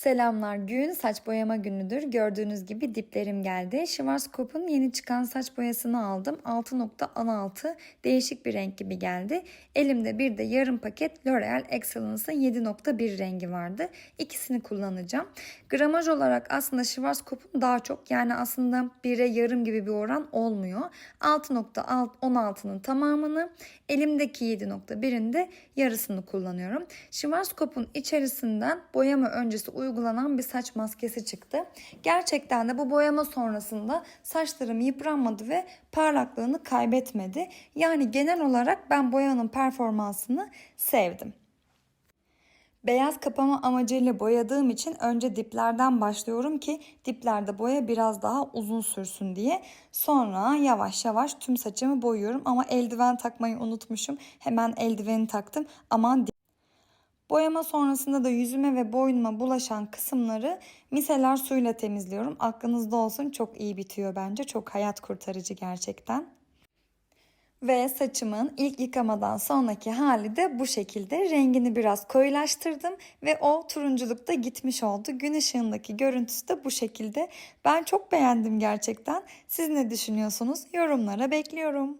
Selamlar. Gün saç boyama günüdür. Gördüğünüz gibi diplerim geldi. Schwarzkopf'un yeni çıkan saç boyasını aldım. 6.16 değişik bir renk gibi geldi. Elimde bir de yarım paket L'Oreal Excellence'ın 7.1 rengi vardı. İkisini kullanacağım. Gramaj olarak aslında Schwarzkopf'un daha çok yani aslında 1'e yarım gibi bir oran olmuyor. 6.16'nın tamamını elimdeki 7.1'in de yarısını kullanıyorum. Schwarzkopf'un içerisinden boyama öncesi uygulanan bir saç maskesi çıktı. Gerçekten de bu boyama sonrasında saçlarım yıpranmadı ve parlaklığını kaybetmedi. Yani genel olarak ben boyanın performansını sevdim. Beyaz kapama amacıyla boyadığım için önce diplerden başlıyorum ki diplerde boya biraz daha uzun sürsün diye. Sonra yavaş yavaş tüm saçımı boyuyorum ama eldiven takmayı unutmuşum. Hemen eldiveni taktım. Aman Boyama sonrasında da yüzüme ve boynuma bulaşan kısımları miseler suyla temizliyorum. Aklınızda olsun çok iyi bitiyor bence. Çok hayat kurtarıcı gerçekten. Ve saçımın ilk yıkamadan sonraki hali de bu şekilde. Rengini biraz koyulaştırdım ve o turunculuk da gitmiş oldu. Gün ışığındaki görüntüsü de bu şekilde. Ben çok beğendim gerçekten. Siz ne düşünüyorsunuz? Yorumlara bekliyorum.